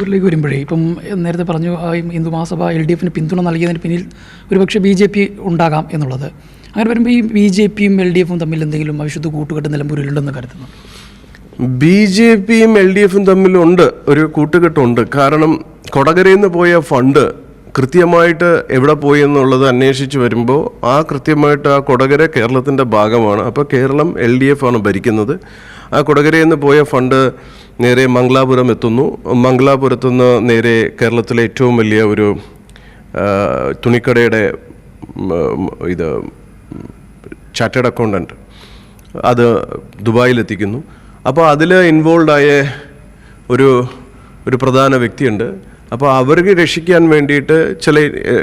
ഇതിലേക്ക് വരുമ്പോഴേ ഇപ്പം നേരത്തെ പറഞ്ഞു ഹിന്ദു മഹാസഭ എൽ ഡി എഫിന് പിന്തുണ നൽകിയതിന് പിന്നിൽ ഒരുപക്ഷെ ബി ജെ പി ഉണ്ടാകാം എന്നുള്ളത്. അങ്ങനെ വരുമ്പോൾ ഈ ബി ജെ പിയും എൽ ഡി എഫും തമ്മിൽ എന്തെങ്കിലും അവിശുദ്ധ കൂട്ടുകെട്ട് നിലമ്പൂരിലുണ്ടെന്ന് കരുതുന്നു? ബി ജെ പിയും എൽ ഡി എഫും തമ്മിലുണ്ട് ഒരു കൂട്ടുകെട്ടുണ്ട്. കാരണം കൊടകരയിൽ നിന്ന് പോയ ഫണ്ട് കൃത്യമായിട്ട് എവിടെ പോയി എന്നുള്ളത് അന്വേഷിച്ച് വരുമ്പോൾ ആ കൃത്യമായിട്ട് ആ കൊടകര കേരളത്തിന്റെ ഭാഗമാണ്. അപ്പോൾ കേരളം എൽ ഡി എഫ് ആണ് ഭരിക്കുന്നത്. ആ കൊടകരയിൽ നിന്ന് പോയ ഫണ്ട് നേരെ മംഗലാപുരം എത്തുന്നു. മംഗലാപുരത്തു നിന്ന് നേരെ കേരളത്തിലെ ഏറ്റവും വലിയ ഒരു തുണിക്കടയുടെ ഇത് ചാർട്ടേഡ് അക്കൗണ്ടന്റ് അത് ദുബായിലെത്തിക്കുന്നു. അപ്പോൾ അതിൽ ഇൻവോൾവായ ഒരു ഒരു പ്രധാന വ്യക്തിയുണ്ട്. അപ്പോൾ അവർക്ക് രക്ഷിക്കാൻ വേണ്ടിയിട്ട് ചില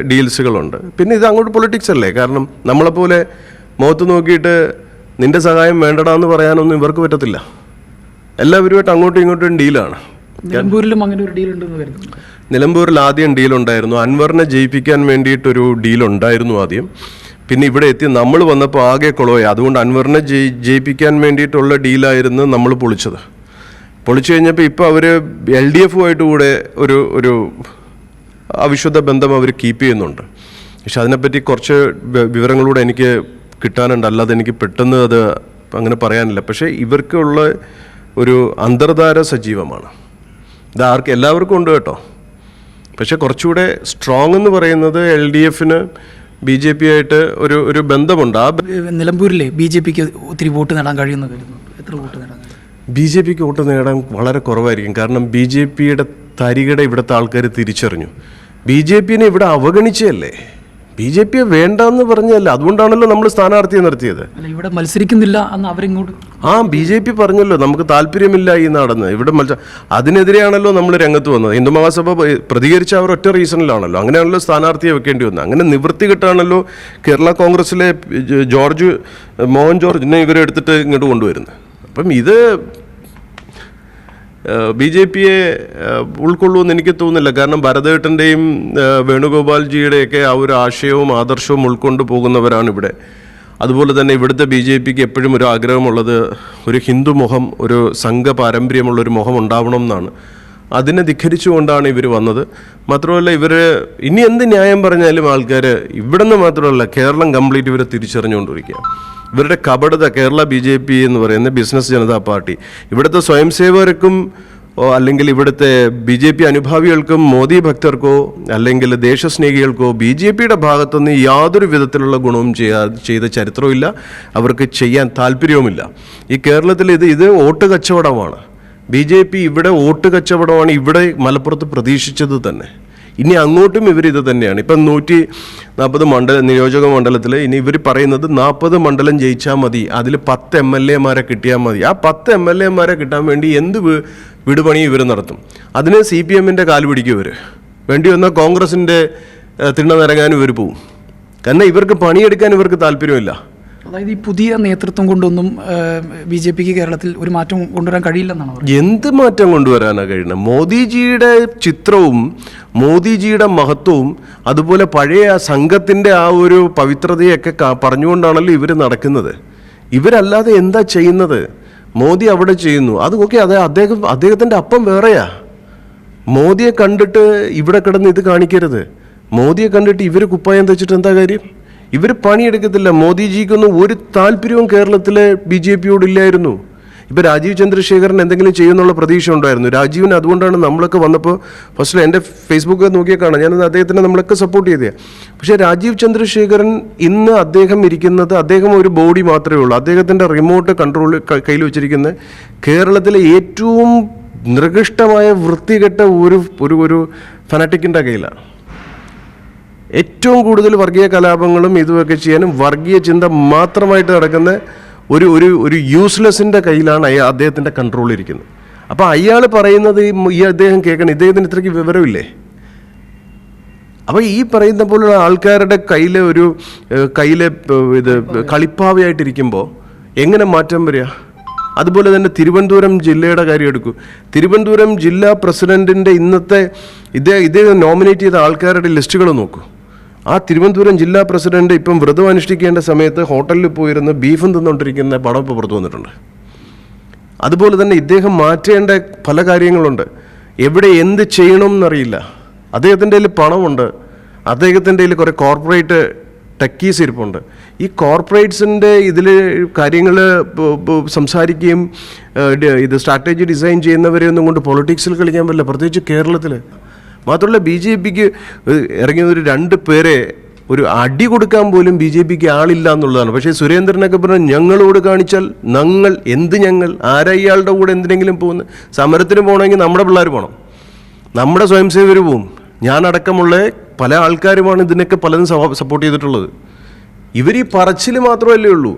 ഡീൽസുകളുണ്ട്. പിന്നെ ഇത് അങ്ങോട്ട് പൊളിറ്റിക്സ് അല്ലേ? കാരണം നമ്മളെപ്പോലെ മുഖത്ത് നോക്കിയിട്ട് നിന്റെ സഹായം വേണ്ടടാ എന്ന് പറയാനൊന്നും ഇവർക്ക് പറ്റത്തില്ല. എല്ലാവരുമായിട്ട് അങ്ങോട്ടും ഇങ്ങോട്ടും ഡീലാണ്. നിലമ്പൂരിലും അങ്ങനെ ഒരു ഡീൽ ഉണ്ടെന്ന് കരുതുന്നു നിലമ്പൂരിൽ ആദ്യം ഡീൽ ഉണ്ടായിരുന്നു അൻവറിനെ ജയിപ്പിക്കാൻ വേണ്ടിയിട്ടൊരു ഡീൽ ഉണ്ടായിരുന്നു ആദ്യം. പിന്നെ ഇവിടെ എത്തി നമ്മൾ വന്നപ്പോൾ ആകെ കുളമായി അതുകൊണ്ട് അൻവറിനെ ജയി ജയിപ്പിക്കാൻ വേണ്ടിയിട്ടുള്ള ഡീലായിരുന്നു നമ്മൾ പൊളിച്ചത്. പൊളിച്ചു കഴിഞ്ഞപ്പോൾ ഇപ്പോൾ അവർ എൽ ഡി എഫുമായിട്ട് കൂടെ ഒരു ഒരു അവിശുദ്ധ ബന്ധം അവർ കീപ്പ് ചെയ്യുന്നുണ്ട്. പക്ഷെ അതിനെപ്പറ്റി കുറച്ച് വിവരങ്ങളൂടെ എനിക്ക് കിട്ടാനുണ്ട്. അല്ലാതെ എനിക്ക് പെട്ടെന്ന് അത് അങ്ങനെ പറയാനില്ല. പക്ഷേ ഇവർക്കുള്ള ഒരു അന്തർധാര സജീവമാണ്. ഇത് ആർക്ക് എല്ലാവർക്കും ഉണ്ട് കേട്ടോ. പക്ഷെ കുറച്ചുകൂടെ സ്ട്രോങ് എന്ന് പറയുന്നത് എൽ ഡി എഫിന് ബി ജെ പി ആയിട്ട് ഒരു ഒരു ബന്ധമുണ്ട്. ആ നിലമ്പൂരിലെ ബി ജെ പിക്ക് ഒത്തിരി വോട്ട് നേടാൻ കഴിയുന്നു എത്ര വോട്ട് നേടാൻ ബി ജെ പിക്ക് വോട്ട് നേടാൻ വളരെ കുറവായിരിക്കും. കാരണം ബി ജെ പിയുടെ തരികട ഇവിടുത്തെ ആൾക്കാർ തിരിച്ചറിഞ്ഞു. ബി ജെ പിനെ ഇവിടെ അവഗണിച്ചല്ലേ ബി ജെ പിയെ വേണ്ടെന്ന് പറഞ്ഞല്ല അതുകൊണ്ടാണല്ലോ നമ്മൾ സ്ഥാനാർത്ഥിയെ നിർത്തിയത്. ഇവിടെ മത്സരിക്കുന്നില്ല അന്ന് അവരിങ്ങോട്ട് ആ ബി ജെ പി പറഞ്ഞല്ലോ നമുക്ക് താല്പര്യമില്ല ഈ നാടെന്ന്. ഇവിടെ മത്സ അതിനെതിരെയാണല്ലോ നമ്മൾ രംഗത്ത് വന്നത്. ഹിന്ദു മഹാസഭ പ- പ്രതികരിച്ച അവർ ഒറ്റ റീസണിലാണല്ലോ. അങ്ങനെയാണല്ലോ സ്ഥാനാർത്ഥിയെ വെക്കേണ്ടി വന്നത്. അങ്ങനെ നിവൃത്തി കിട്ടാണല്ലോ കേരള കോൺഗ്രസിലെ ജോർജ് മോഹൻ ജോർജിനെ ഇവരെ എടുത്തിട്ട് ഇങ്ങോട്ട് കൊണ്ടുവരുന്നത്. അപ്പം ഇത് ബി ജെ പിയെ ഉൾക്കൊള്ളുമെന്ന് എനിക്ക് തോന്നുന്നില്ല. കാരണം ഭരതേട്ടന്റെയും വേണുഗോപാൽജിയുടെയൊക്കെ ആ ഒരു ആശയവും ആദർശവും ഉൾക്കൊണ്ട് പോകുന്നവരാണ് ഇവിടെ അതുപോലെ തന്നെ ഇവിടുത്തെ ബി ജെ പിക്ക് എപ്പോഴും ഒരു ആഗ്രഹമുള്ളത് ഒരു ഹിന്ദു മുഖം ഒരു സംഘ പാരമ്പര്യമുള്ള ഒരു മുഖം ഉണ്ടാവണം എന്നാണ്. അതിനെ ധിഖരിച്ചുകൊണ്ടാണ് ഇവർ വന്നത്. മാത്രമല്ല ഇവർ ഇനി എന്ത് ന്യായം പറഞ്ഞാലും ആൾക്കാർ ഇവിടെ നിന്ന് മാത്രമല്ല കേരളം കംപ്ലീറ്റ് ഇവരെ തിരിച്ചറിഞ്ഞുകൊണ്ടിരിക്കുക ഇവരുടെ കപടത കേരള ബി ജെ പി എന്ന് പറയുന്ന ബിസിനസ് ജനതാ പാർട്ടി. ഇവിടുത്തെ സ്വയം സേവകർക്കും അല്ലെങ്കിൽ ഇവിടുത്തെ ബി ജെ പി അനുഭാവികൾക്കും മോദി ഭക്തർക്കോ അല്ലെങ്കിൽ ദേശസ്നേഹികൾക്കോ ബി ജെ പിയുടെ ഭാഗത്തുനിന്ന് യാതൊരു വിധത്തിലുള്ള ഗുണവും ചെയ്യാ ചെയ്ത ചരിത്രവുമില്ല. അവർക്ക് ചെയ്യാൻ താല്പര്യവുമില്ല. ഈ കേരളത്തിൽ ഇത് ഇത് വോട്ട് കച്ചവടമാണ് ബി ജെ പി ഇവിടെ വോട്ട് കച്ചവടമാണ് ഇവിടെ മലപ്പുറത്ത് പ്രതീക്ഷിച്ചത് തന്നെ. ഇനി അങ്ങോട്ടും ഇവർ ഇത് തന്നെയാണ്. ഇപ്പം നൂറ്റി നാൽപ്പത് മണ്ഡല നിയോജക മണ്ഡലത്തിൽ ഇനി ഇവർ പറയുന്നത് നാൽപ്പത് മണ്ഡലം ജയിച്ചാൽ മതി അതിൽ പത്ത് എം എൽ എമാരെ കിട്ടിയാൽ മതി. ആ പത്ത് എം എൽ എമാരെ കിട്ടാൻ വേണ്ടി എന്ത് വിടുപണി ഇവർ നടത്തും? അതിന് സി പി എമ്മിന്റെ കാൽ പിടിക്കും ഇവർ വേണ്ടി വന്നാൽ കോൺഗ്രസിന്റെ തിണ്ണ നിരങ്ങാനും ഇവർ പോവും. കാരണം ഇവർക്ക് പണിയെടുക്കാൻ ഇവർക്ക് താല്പര്യമില്ല. അതായത് ഈ പുതിയ നേതൃത്വം കൊണ്ടൊന്നും ബി ജെ പിക്ക് കേരളത്തിൽ ഒരു മാറ്റം കൊണ്ടുവരാൻ കഴിയില്ലെന്നാണ് എന്ത് മാറ്റം കൊണ്ടുവരാനാണ് കഴിയുന്നത് മോദിജിയുടെ ചിത്രവും മോദിജിയുടെ മഹത്വവും അതുപോലെ പഴയ ആ സംഘത്തിന്റെ ആ ഒരു പവിത്രതയൊക്കെ പറഞ്ഞുകൊണ്ടാണല്ലോ ഇവർ നടക്കുന്നത്. ഇവരല്ലാതെ എന്താ ചെയ്യുന്നത്? മോദി അവിടെ ചെയ്യുന്നു. അത് ഓക്കെ അതെ അദ്ദേഹം അദ്ദേഹത്തിന്റെ അപ്പം വേറെയാ. മോദിയെ കണ്ടിട്ട് ഇവിടെ കിടന്ന് ഇത് കാണിക്കരുത്. മോദിയെ കണ്ടിട്ട് ഇവർ കുപ്പായം തെച്ചിട്ട് എന്താ കാര്യം? ഇവർ പണിയെടുക്കത്തില്ല. മോദിജിക്കൊന്നും ഒരു താല്പര്യവും കേരളത്തിലെ ബി ജെ പിയോടില്ലായിരുന്നു ഇപ്പം രാജീവ് ചന്ദ്രശേഖരൻ എന്തെങ്കിലും ചെയ്യുമെന്നുള്ള പ്രതീക്ഷ ഉണ്ടായിരുന്നു രാജീവിന് അതുകൊണ്ടാണ് നമ്മളൊക്കെ വന്നപ്പോൾ ഫസ്റ്റ് എന്റെ ഫേസ്ബുക്ക് നോക്കിയാൽ കാണാം. ഞാൻ അദ്ദേഹത്തിനെ നമ്മളൊക്കെ സപ്പോർട്ട് ചെയ്തേ പക്ഷേ രാജീവ് ചന്ദ്രശേഖരൻ ഇന്ന് അദ്ദേഹം ഇരിക്കുന്നത് അദ്ദേഹം ഒരു ബോഡി മാത്രമേ ഉള്ളൂ. അദ്ദേഹത്തിന്റെ റിമോട്ട് കൺട്രോൾ കയ്യിൽ വെച്ചിരിക്കുന്ന കേരളത്തിലെ ഏറ്റവും നികൃഷ്ടമായ വൃത്തികെട്ട ഒരു ഒരു ഒരു ഫനാറ്റിക്കിന്റെ കയ്യിലാണ്. ഏറ്റവും കൂടുതൽ വർഗീയ കലാപങ്ങളും ഇതുമൊക്കെ ചെയ്യാനും വർഗീയ ചിന്ത മാത്രമായിട്ട് നടക്കുന്ന ഒരു ഒരു ഒരു യൂസ്ലെസ്സിന്റെ കയ്യിലാണ് അയാൾ അദ്ദേഹത്തിന്റെ കൺട്രോൾ ഇരിക്കുന്നത്. അപ്പോൾ അയാൾ പറയുന്നത് ഈ അദ്ദേഹം കേൾക്കണം. ഇദ്ദേഹത്തിന് ഇത്രയ്ക്ക് വിവരമില്ലേ? അപ്പോൾ ഈ പറയുന്ന പോലുള്ള ആൾക്കാരുടെ കയ്യിലെ ഒരു കയ്യിലെ ഇത് കളിപ്പാവയായിട്ടിരിക്കുമ്പോൾ എങ്ങനെ മാറ്റം വരിക? അതുപോലെ തന്നെ തിരുവനന്തപുരം ജില്ലയുടെ കാര്യം എടുക്കൂ. തിരുവനന്തപുരം ജില്ലാ പ്രസിഡന്റിന്റെ ഇന്നത്തെ ഇതേ ഇതേ നോമിനേറ്റ് ചെയ്ത ആൾക്കാരുടെ ലിസ്റ്റുകൾ നോക്കൂ. ആ തിരുവനന്തപുരം ജില്ലാ പ്രസിഡന്റ് ഇപ്പം വ്രതം അനുഷ്ഠിക്കേണ്ട സമയത്ത് ഹോട്ടലിൽ പോയിരുന്ന് ബീഫും തിന്നുകൊണ്ടിരിക്കുന്ന പടം ഇപ്പോൾ പുറത്തു വന്നിട്ടുണ്ട്. അതുപോലെ തന്നെ ഇദ്ദേഹം മാറ്റേണ്ട പല കാര്യങ്ങളുണ്ട്. എവിടെ എന്ത് ചെയ്യണം എന്നറിയില്ല അദ്ദേഹത്തിന്റെ കയ്യിൽ പണമുണ്ട്. അദ്ദേഹത്തിന്റെ കയ്യിൽ കുറേ കോർപ്പറേറ്റ് ടെക്കീസ് ഇരിപ്പുണ്ട്. ഈ കോർപ്പറേറ്റ്സിന്റെ ഇതിൽ കാര്യങ്ങൾ സംസാരിക്കുകയും ഇത് സ്ട്രാറ്റജി ഡിസൈൻ ചെയ്യുന്നവരെയൊന്നും കൊണ്ട് പൊളിറ്റിക്സിൽ കളിക്കാൻ പറ്റില്ല. പ്രത്യേകിച്ച് കേരളത്തിൽ. മാത്രമല്ല ബി ജെ പിക്ക് ഇറങ്ങിയത് ഒരു രണ്ട് പേരെ ഒരു അടി കൊടുക്കാൻ പോലും ബി ജെ പിക്ക് ആളില്ല എന്നുള്ളതാണ്. പക്ഷേ സുരേന്ദ്രനൊക്കെ പറഞ്ഞു ഞങ്ങളോട് കാണിച്ചാൽ ഞങ്ങൾ എന്ത് ഞങ്ങൾ? ആരാ ഇയാളുടെ കൂടെ എന്തിനെങ്കിലും പോകുന്നത്? സമരത്തിന് പോകണമെങ്കിൽ നമ്മുടെ പിള്ളേർ പോകണം നമ്മുടെ സ്വയം സേവകർ പോവും ഞാനടക്കമുള്ള പല ആൾക്കാരുമാണ് ഇതിനൊക്കെ പലതും സപ്പോർട്ട് ചെയ്തിട്ടുള്ളത്. ഇവർ ഈ പറച്ചിൽ മാത്രമല്ലേ ഉള്ളൂ.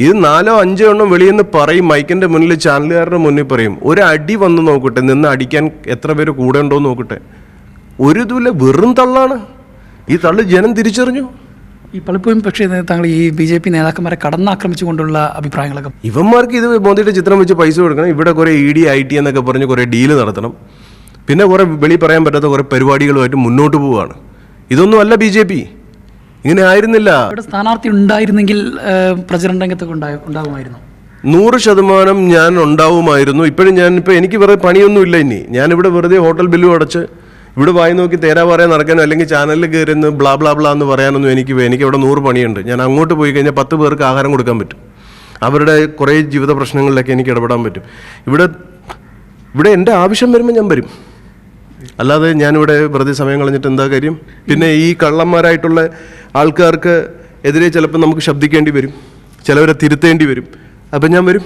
ഇത് നാലോ അഞ്ചോ എണ്ണം വെളിയിൽ നിന്ന് പറയും മൈക്കിന്റെ മുന്നിൽ ചാനലുകാരുടെ മുന്നിൽ പറയും ഒരു അടി വന്ന് നോക്കട്ടെ നിന്ന് അടിക്കാൻ എത്ര പേര് കൂടെ ഉണ്ടോ നോക്കട്ടെ. ഒരു ഇതുമില്ല വെറും തള്ളാണ്. ഈ തള്ള് ജനം തിരിച്ചറിഞ്ഞു. ഈ പലപ്പോഴും പക്ഷേ താങ്കൾ ഈ ബി ജെ പി നേതാക്കന്മാരെ കടന്നാക്രമിച്ചുകൊണ്ടുള്ള അഭിപ്രായങ്ങളൊക്കെ ഇവന്മാർക്ക് ഇത് മോദിയുടെ ചിത്രം വെച്ച് പൈസ കൊടുക്കണം ഇവിടെ കുറേ ഇ ഡി ഐ ടി എന്നൊക്കെ പറഞ്ഞ് കുറേ ഡീൽ നടത്തണം. പിന്നെ കുറേ വെളി പറയാൻ പറ്റാത്ത കുറേ പരിപാടികളുമായിട്ട് മുന്നോട്ട് പോവുകയാണ്. ഇതൊന്നും അല്ല ബി ജെ പി. ഇങ്ങനെ ആയിരുന്നില്ല. ഇവിടെ സ്ഥാനാർത്ഥി ഉണ്ടായിരുന്നെങ്കിൽ പ്രചരണ രംഗത്തൊക്കെ ഉണ്ടാകുമായിരുന്നു. നൂറ് ശതമാനം ഞാൻ ഉണ്ടാവുമായിരുന്നു. ഇപ്പോഴും ഞാൻ ഇപ്പോൾ എനിക്ക് വെറുതെ പണിയൊന്നുമില്ല ഇനി. ഞാനിവിടെ വെറുതെ ഹോട്ടൽ ബില്ലും അടച്ച് ഇവിടെ വായി നോക്കി തേരാ പറയാൻ നടക്കാനോ അല്ലെങ്കിൽ ചാനലിൽ കയറി നിന്ന് ബ്ലാ ബ്ലാ ബ്ലാ എന്ന് പറയാനൊന്നും എനിക്ക് എനിക്ക് അവിടെ നൂറ് പണിയുണ്ട്. ഞാൻ അങ്ങോട്ട് പോയി കഴിഞ്ഞാൽ പത്ത് പേർക്ക് ആഹാരം കൊടുക്കാൻ പറ്റും. അവരുടെ കുറേ ജീവിത പ്രശ്നങ്ങളിലൊക്കെ എനിക്ക് ഇടപെടാൻ പറ്റും. ഇവിടെ ഇവിടെ എന്റെ ആവശ്യം വരുമ്പോൾ ഞാൻ വരും. അല്ലാതെ ഞാനിവിടെ വെറുതെ സമയം കളഞ്ഞിട്ട് എന്താ കാര്യം? പിന്നെ ഈ കള്ളന്മാരായിട്ടുള്ള ആൾക്കാർക്ക് എതിരെ ചിലപ്പോൾ നമുക്ക് ശബ്ദിക്കേണ്ടി വരും. ചിലവരെ തിരുത്തേണ്ടി വരും. അപ്പം ഞാൻ വരും.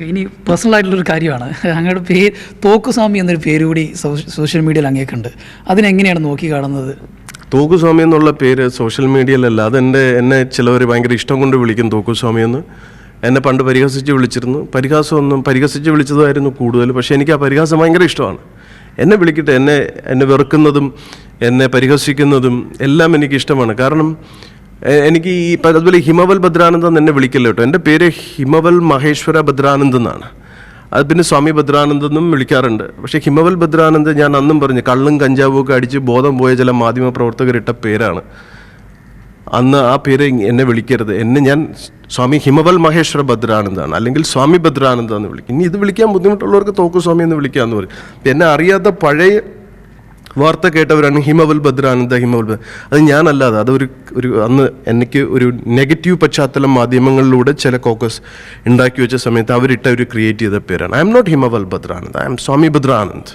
ഇനി പേഴ്സണൽ ആയിട്ടുള്ളൊരു കാര്യമാണ്. അങ്ങയുടെ പേര് തോക്കുസ്വാമി എന്നൊരു പേര് കൂടി സോഷ്യൽ മീഡിയയിൽ അങ്ങേക്കുണ്ട്. അതിനെങ്ങനെയാണ് നോക്കി കാണുന്നത്? തോക്കുസ്വാമി എന്നുള്ള പേര് സോഷ്യൽ മീഡിയയിലല്ല അതെന്റെ എന്നെ ചിലവർ ഭയങ്കര ഇഷ്ടം കൊണ്ട് വിളിക്കും തോക്കുസ്വാമി എന്ന്. എന്നെ പണ്ട് പരിഹസിച്ച് വിളിച്ചിരുന്നു. പരിഹാസമൊന്നും പരിഹസിച്ച് വിളിച്ചതായിരുന്നു കൂടുതൽ. പക്ഷേ എനിക്ക് ആ പരിഹാസം ഭയങ്കര ഇഷ്ടമാണ്. എന്നെ വിളിക്കട്ടെ എന്നെ എന്നെ വെറുക്കുന്നതും എന്നെ പരിഹസിക്കുന്നതും എല്ലാം എനിക്ക് ഇഷ്ടമാണ് കാരണം എനിക്ക് ഈ അതുപോലെ ഹിമവൽ ഭദ്രാനന്ദൻ എന്നെ വിളിക്കല്ലോ കേട്ടോ. എന്റെ പേര് ഹിമവൽ മഹേശ്വര ഭദ്രാനന്ദ് എന്നാണ്. അത് പിന്നെ സ്വാമി ഭദ്രാനന്ദെന്നും വിളിക്കാറുണ്ട്. പക്ഷേ ഹിമവൽ ഭദ്രാനന്ദ് ഞാൻ അന്നും പറഞ്ഞു കള്ളും കഞ്ചാവും ഒക്കെ അടിച്ച് ബോധം പോയ ചില മാധ്യമ പ്രവർത്തകരിട്ട പേരാണ്. അന്ന് ആ പേര് എന്നെ വിളിക്കരുത്. എന്നെ ഞാൻ സ്വാമി ഹിമവൽ മഹേശ്വര ഭദ്രാനന്ദാണ്. അല്ലെങ്കിൽ സ്വാമി ഭദ്രാനന്ദ എന്ന് വിളിക്കും. ഇനി ഇത് വിളിക്കാൻ ബുദ്ധിമുട്ടുള്ളവർക്ക് തോക്കു സ്വാമി എന്ന് വിളിക്കാമെന്ന് പറയും എന്നെ അറിയാത്ത പഴയ വാർത്ത കേട്ടവരാണ് ഹിമവൽ ഭദ്രാനന്ദ ഹിമവൽ ഭദ്ര അത് ഞാനല്ലാതെ അതൊരു ഒരു അന്ന് എനിക്ക് ഒരു നെഗറ്റീവ് പശ്ചാത്തലം മാധ്യമങ്ങളിലൂടെ ചില കോക്കസ് ഉണ്ടാക്കി വെച്ച സമയത്ത് അവരിട്ട ഒരു ക്രിയേറ്റ് ചെയ്ത പേരാണ്. I am not Himaval Bhadranand I am Swami Bhadranand.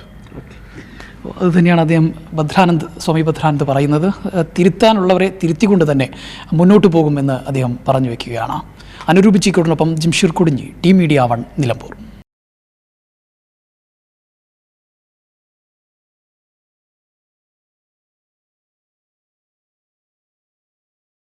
അത് തന്നെയാണ് അദ്ദേഹം ഭദ്രാനന്ദ് സ്വാമി ഭദ്രാനന്ദ് പറയുന്നത്. തിരുത്താനുള്ളവരെ തിരുത്തിക്കൊണ്ട് തന്നെ മുന്നോട്ട് പോകുമെന്ന് അദ്ദേഹം പറഞ്ഞു വയ്ക്കുകയാണ് അനുരൂപിച്ചിക്കോടിനൊപ്പം ജിംഷീർ കുടിഞ്ഞി ടി മീഡിയ വൺ നിലമ്പൂർ.